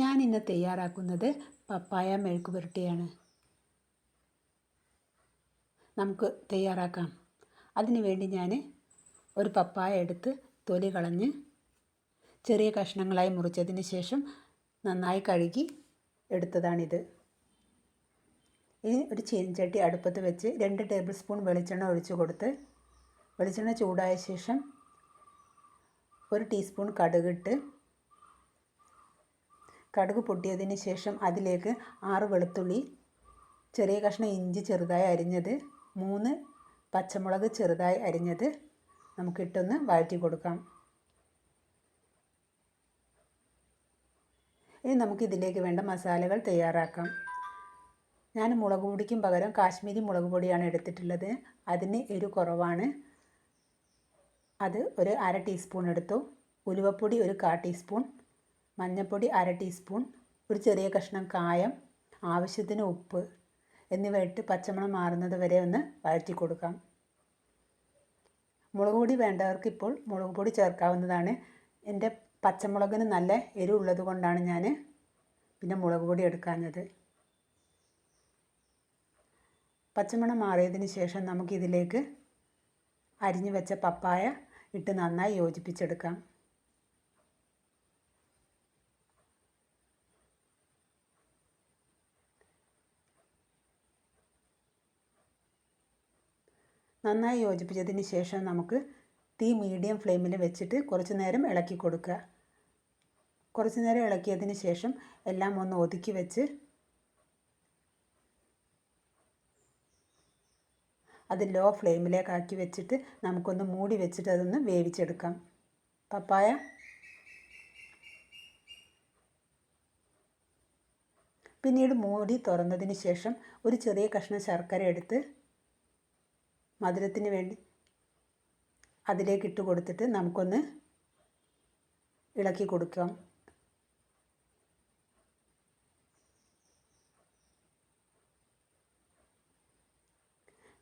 ഞാൻ ഇന്ന് തയ്യാറാക്കുന്നത് പപ്പായ മെഴുക്ക് പുരട്ടിയാണ്. നമുക്ക് തയ്യാറാക്കാം. അതിനു വേണ്ടി ഞാൻ ഒരു പപ്പായ എടുത്ത് തൊലി കളഞ്ഞ് ചെറിയ കഷ്ണങ്ങളായി മുറിച്ചതിന് ശേഷം നന്നായി കഴുകി എടുത്തതാണിത്. ഇനി ഒരു ചീനച്ചട്ടി അടുപ്പത്ത് വെച്ച് രണ്ട് ടേബിൾ സ്പൂൺ വെളിച്ചെണ്ണ ഒഴിച്ച് കൊടുത്ത് വെളിച്ചെണ്ണ ചൂടായ ശേഷം ഒരു ടീസ്പൂൺ കടുകിട്ട് കടുക് പൊട്ടിയതിന് ശേഷം അതിലേക്ക് ആറ് വെളുത്തുള്ളി ചെറിയ കഷ്ണം ഇഞ്ചി ചെറുതായി അരിഞ്ഞത് മൂന്ന് പച്ചമുളക് ചെറുതായി അരിഞ്ഞത് നമുക്കിട്ടൊന്ന് വഴറ്റി കൊടുക്കാം. ഇനി നമുക്കിതിലേക്ക് വേണ്ട മസാലകൾ തയ്യാറാക്കാം. ഞാൻ മുളക് പൊടിക്കും പകരം കാശ്മീരി മുളക് പൊടിയാണ് എടുത്തിട്ടുള്ളത്. അതിന് എരു കുറവാണ്. അത് ഒരു അര ടീസ്പൂൺ എടുത്തു. ഉലുവപ്പൊടി ഒരു കാ ടീസ്പൂൺ. മഞ്ഞൾപ്പൊടി അര ടീസ്പൂൺ ഒരു ചെറിയ കഷ്ണം കായം ആവശ്യത്തിന് ഉപ്പ് എന്നിവ ഇട്ട് പച്ചമണം മാറുന്നത് വരെ ഒന്ന് വഴറ്റി കൊടുക്കാം. മുളക് പൊടി വേണ്ടവർക്ക് ഇപ്പോൾ മുളക് പൊടി ചേർക്കാവുന്നതാണ്. എന്റെ പച്ചമുളകിന് നല്ല എരിവുള്ളത് കൊണ്ടാണ് ഞാൻ പിന്നെ മുളക് പൊടി എടുക്കാഞ്ഞത്. പച്ചമണം മാറിയതിന് ശേഷം നമുക്കിതിലേക്ക് അരിഞ്ഞു വെച്ച പപ്പായ ഇട്ട് നന്നായി യോജിപ്പിച്ചെടുക്കാം. നന്നായി യോജിപ്പിച്ചതിന് ശേഷം നമുക്ക് തീ മീഡിയം ഫ്ലെയിമിൽ വെച്ചിട്ട് കുറച്ച് നേരം ഇളക്കി കൊടുക്കുക. കുറച്ച് നേരം ഇളക്കിയതിന് ശേഷം എല്ലാം ഒന്ന് ഒതുക്കി വെച്ച് അത് ലോ ഫ്ലെയിമിലേക്ക് ആക്കി വെച്ചിട്ട് നമുക്കൊന്ന് മൂടി വെച്ചിട്ട് അതൊന്ന് വേവിച്ചെടുക്കാം. പപ്പായ? പിന്നീട് മൂടി തുറന്നതിന് ശേഷം ഒരു ചെറിയ കഷ്ണം ശർക്കര എടുത്ത് മധുരത്തിന് വേണ്ടി അതിലേക്ക് ഇട്ട് കൊടുത്തിട്ട് നമുക്കൊന്ന് ഇളക്കി കൊടുക്കാം.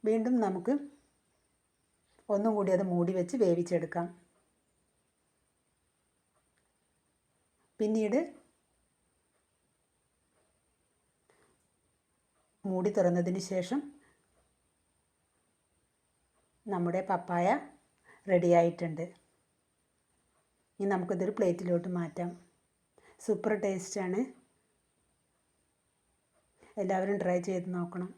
വീണ്ടും നമുക്ക് ഒന്നും കൂടി അത് മൂടി വെച്ച് വേവിച്ചെടുക്കാം. പിന്നീട് മൂടി തുറന്നതിന് ശേഷം നമ്മുടെ പപ്പായ റെഡിയായിട്ടുണ്ട് ഇനി നമുക്കിതൊരു പ്ലേറ്റിലോട്ട് മാറ്റാം. സൂപ്പർ ടേസ്റ്റാണ് എല്ലാവരും ട്രൈ ചെയ്ത് നോക്കണം.